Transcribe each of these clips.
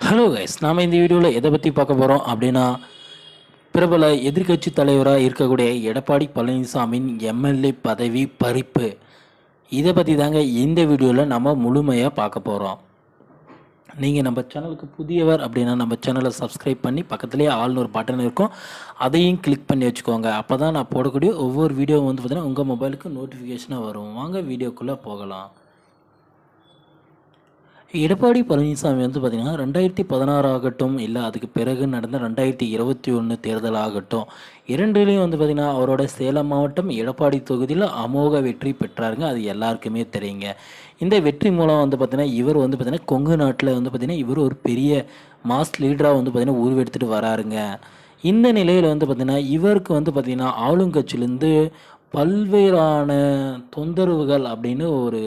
Hello guys நாம் இந்த வீடியோவில் எதை பற்றி பார்க்க போகிறோம் அப்படின்னா பிரபல எதிர்க்கட்சி தலைவராக இருக்கக்கூடிய எடப்பாடி பழனிசாமியின் எம்எல்ஏ பதவி பறிப்பு. இதை பற்றி தாங்க இந்த வீடியோவில் நம்ம முழுமையாக பார்க்க போகிறோம் நீங்கள் நம்ம சேனலுக்கு புதியவர் அப்படின்னா நம்ம சேனலை சப்ஸ்கிரைப் பண்ணி பக்கத்துலேயே ஆள்னு ஒரு பட்டன் இருக்கும். அதையும் கிளிக் பண்ணி வச்சுக்கோங்க. அப்போ தான் நான் போடக்கூடிய ஒவ்வொரு வீடியோவும் வந்து பார்த்தீங்கன்னா உங்கள் மொபைலுக்கு நோட்டிஃபிகேஷனாக வரும். வாங்க வீடியோக்குள்ளே போகலாம். எடப்பாடி பழனிசாமி வந்து பார்த்திங்கன்னா ரெண்டாயிரத்தி பதினாறு ஆகட்டும் இல்லை அதுக்கு பிறகு நடந்த ரெண்டாயிரத்தி இருபத்தி ஒன்று தேர்தல் ஆகட்டும் இரண்டுலேயும் வந்து பார்த்திங்கன்னா அவரோட சேலம் மாவட்டம் எடப்பாடி தொகுதியில் அமோக வெற்றி பெற்றாருங்க. அது எல்லாருக்குமே தெரியுங்க. இந்த வெற்றி மூலம் வந்து பார்த்திங்கன்னா இவர் வந்து பார்த்திங்கன்னா கொங்கு நாட்டில் வந்து பார்த்திங்கன்னா இவர் ஒரு பெரிய மாஸ் லீடராக வந்து பார்த்திங்கன்னா உருவெடுத்துட்டு வராருங்க. இந்த நிலையில் வந்து பார்த்திங்கன்னா இவருக்கு வந்து பார்த்திங்கன்னா ஆளுங்கட்சியிலேருந்து பல்வேறான தொந்தரவுகள் அப்படின்னு ஒரு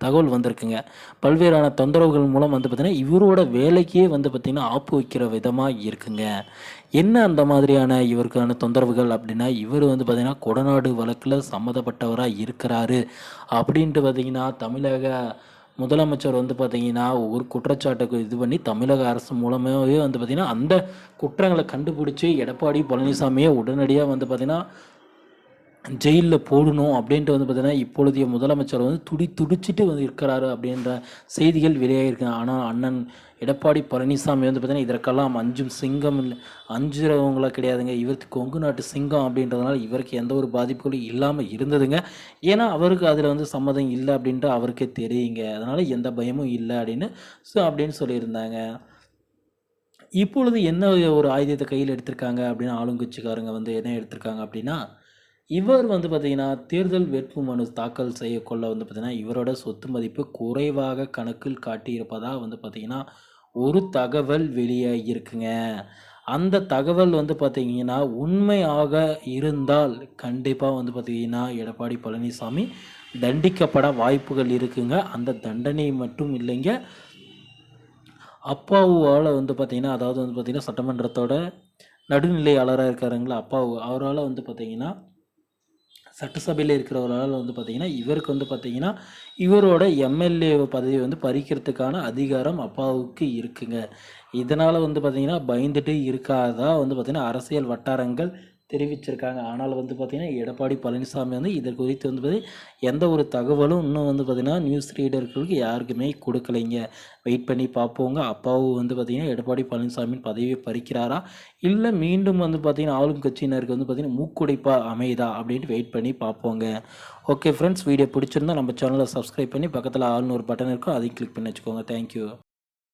தகவல் வந்திருக்குங்க. பல்வேறான தொந்தரவுகள் மூலம் வந்து பார்த்திங்கன்னா இவரோட வேலைக்கே வந்து பார்த்திங்கன்னா ஆப்பு வைக்கிற விதமாக இருக்குங்க. என்ன அந்த மாதிரியான இவருக்கான தொந்தரவுகள் அப்படின்னா இவர் வந்து பார்த்திங்கன்னா கொடநாடு வழக்கில் சம்மந்தப்பட்டவராக இருக்கிறாரு. அப்படின்ட்டு பார்த்திங்கன்னா தமிழக முதலமைச்சர் வந்து பார்த்திங்கன்னா ஒரு குற்றச்சாட்டுக்கு இது பண்ணி தமிழக அரசு மூலமாகவே வந்து பார்த்திங்கன்னா அந்த குற்றங்களை கண்டுபிடிச்சி எடப்பாடி பழனிசாமியை உடனடியாக வந்து பார்த்திங்கன்னா ஜெயிலில் போடணும் அப்படின்ட்டு வந்து பார்த்தீங்கன்னா இப்பொழுதைய முதலமைச்சர் வந்து துடி துடிச்சிட்டு வந்து இருக்கிறாரு அப்படின்ற செய்திகள் வெளியாகிருக்கு ஆனால் அண்ணன் எடப்பாடி பழனிசாமி வந்து பார்த்தீங்கன்னா இதற்கெல்லாம் அஞ்சும் சிங்கம் இல்லை அஞ்சுறவங்களா கிடையாதுங்க. இவருக்கு கொங்கு நாட்டு சிங்கம் அப்படின்றதுனால இவருக்கு எந்த ஒரு பாதிப்புகளும் இல்லாமல் இருந்ததுங்க. ஏன்னா அவருக்கு அதில் வந்து சம்மதம் இல்லை அப்படின்ட்டு அவருக்கே தெரியுங்க. அதனால் எந்த பயமும் இல்லை அப்படின்னு ஸோ அப்படின்னு சொல்லியிருந்தாங்க. இப்பொழுது என்ன ஒரு ஆயுதத்தை கையில் எடுத்திருக்காங்க அப்படின்னு ஆளுங்கட்சிக்காரங்க வந்து என்ன எடுத்திருக்காங்க அப்படின்னா இவர் வந்து பார்த்திங்கன்னா தேர்தல் வேட்பு மனு தாக்கல் செய்யக்கொள்ள வந்து பார்த்திங்கன்னா இவரோட சொத்து மதிப்பு குறைவாக கணக்கில் காட்டியிருப்பதாக வந்து பார்த்திங்கன்னா ஒரு தகவல் வெளியாகியிருக்குங்க அந்த தகவல் வந்து பார்த்திங்கன்னா உண்மையாக இருந்தால் கண்டிப்பாக வந்து பார்த்திங்கன்னா எடப்பாடி பழனிசாமி தண்டிக்கப்பட வாய்ப்புகள் இருக்குங்க. அந்த தண்டனை மட்டும் இல்லைங்க. அப்பாவுவால் வந்து பார்த்திங்கன்னா அதாவது வந்து பார்த்திங்கன்னா சட்டமன்றத்தோட நடுநிலையாளராக இருக்காருங்களா அப்பாவு அவரால் வந்து பார்த்திங்கன்னா சட்டசபையில் இருக்கிறவரால் வந்து பார்த்திங்கன்னா இவருக்கு வந்து பார்த்திங்கன்னா இவரோட எம்எல்ஏ பதவி வந்து பறிக்கிறதுக்கான அதிகாரம் அப்பாவுக்கு இருக்குங்க. இதனால் வந்து பார்த்திங்கன்னா பயந்துட்டு இருக்காதா வந்து பார்த்திங்கன்னா அரசியல் வட்டாரங்கள் தெரிவிச்சிருக்காங்க. ஆனால் வந்து பார்த்திங்கன்னா எடப்பாடி பழனிசாமி வந்து இதை குறித்து வந்து பார்த்திங்கன்னா எந்த ஒரு தகவலும் இன்னும் வந்து பார்த்திங்கன்னா நியூஸ் ரீடர்களுக்கு யாருக்குமே கொடுக்கலைங்க. வெயிட் பண்ணி பார்ப்போங்க. அப்பாவும் வந்து பார்த்திங்கன்னா எடப்பாடி பழனிசாமியின் பதவியை பறிக்கிறாரா? இல்லை மீண்டும் வந்து பார்த்திங்கன்னா ஆளும் கட்சியினருக்கு வந்து பார்த்திங்கன்னா மூக்குடைப்பாக அமையுதா? அப்படின்ட்டு வெயிட் பண்ணி பார்ப்போங்க. ஓகே ஃப்ரெண்ட்ஸ் வீடியோ பிடிச்சிருந்தா நம்ம சேனலை சப்ஸ்கிரைப் பண்ணி பக்கத்தில் ஆள்னு ஒரு பட்டன் இருக்கும். அதையும் கிளிக் பண்ணி வச்சுக்கோங்க. தேங்க்யூ